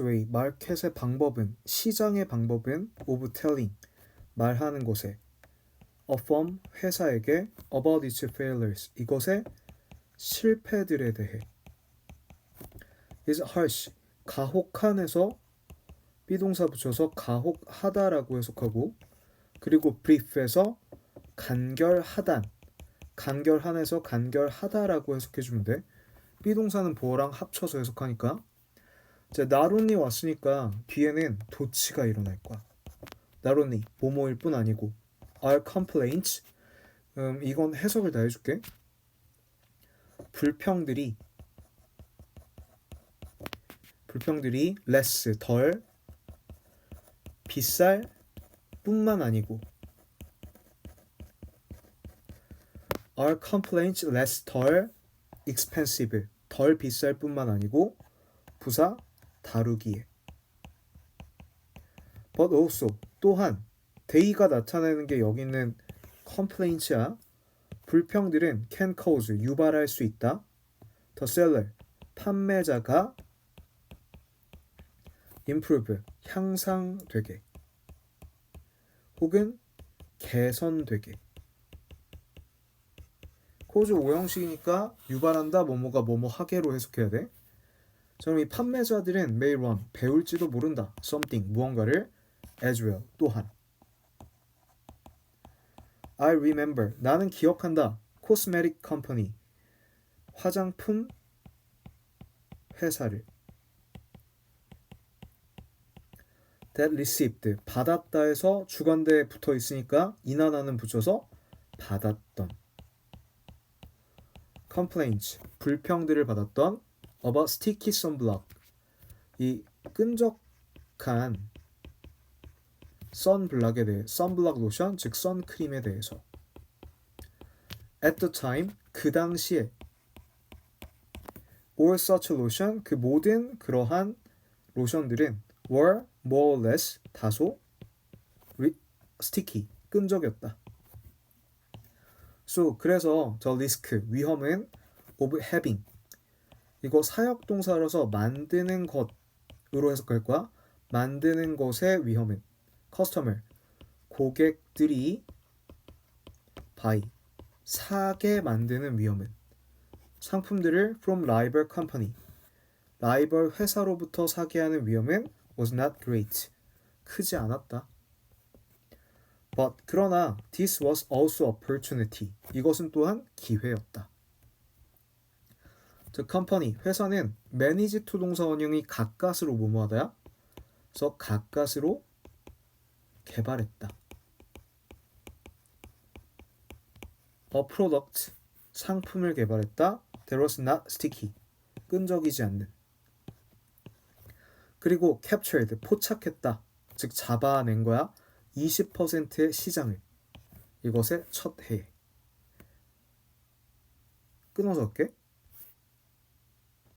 way, 마켓의 방법은 시장의 방법은 of telling 말하는 것에. A firm 회사에게 about its failures 이것의 실패들에 대해. Is harsh 가혹한에서 비동사 붙여서 가혹하다라고 해석하고 그리고 brief에서 간결하단 간결한에서 간결하다라고 해석해 주면 돼. 비동사는 보어랑 합쳐서 해석하니까 이제 나론니 왔으니까 뒤에는 도치가 일어날 거야. 나론니 뭐뭐일 뿐 아니고 are complaints 음, 이건 해석을 다 해줄게. 불평들이 불평들이 less 덜 비쌀 뿐만 아니고 are complaints less 덜 expensive 덜 비쌀 뿐만 아니고 부사 다루기에. But also 또한 데이가 나타내는 게 여기 있는 complaints야. 불평들은 can cause 유발할 수 있다. the seller 판매자가 improve 향상되게. 혹은 개선되게. 코즈 오형식이니까 유발한다 뭐뭐가 뭐뭐 하게로 해석해야 돼. 자, 그럼 이 판매자들은 may run 배울지도 모른다 something 무언가를 as well 또한 I remember 나는 기억한다 cosmetic company 화장품 회사를 that received 받았다에서 주관대에 붙어 있으니까 이나나는 붙여서 받았던 complaints 불평들을 받았던 about sticky sunblock 이 끈적한 선블락에 대해 선블락 로션 즉 선크림에 대해서 at the time 그 당시에 all such lotion 그 모든 그러한 로션들은 were more or less 다소 sticky 끈적였다. So 그래서 the risk 위험은 of having 이거 사역 동사라서 만드는 것으로 해석할 거야. 만드는 것의 위험은 customer 고객들이 buy 사게 만드는 위험은 상품들을 from rival company 라이벌 회사로부터 사게 하는 위험은 was not great 크지 않았다. But 그러나 this was also opportunity 이것은 또한 기회였다. The company 회사는 manage to 동사 원형이 가까스로 뭐뭐하다야? 그래서 가까스로 개발했다. A product 상품을 개발했다. That was not sticky 끈적이지 않는. 그리고 captured 포착했다. 즉 잡아낸 거야. 20%의 시장을 이것의 첫 해에 끊어서 할게.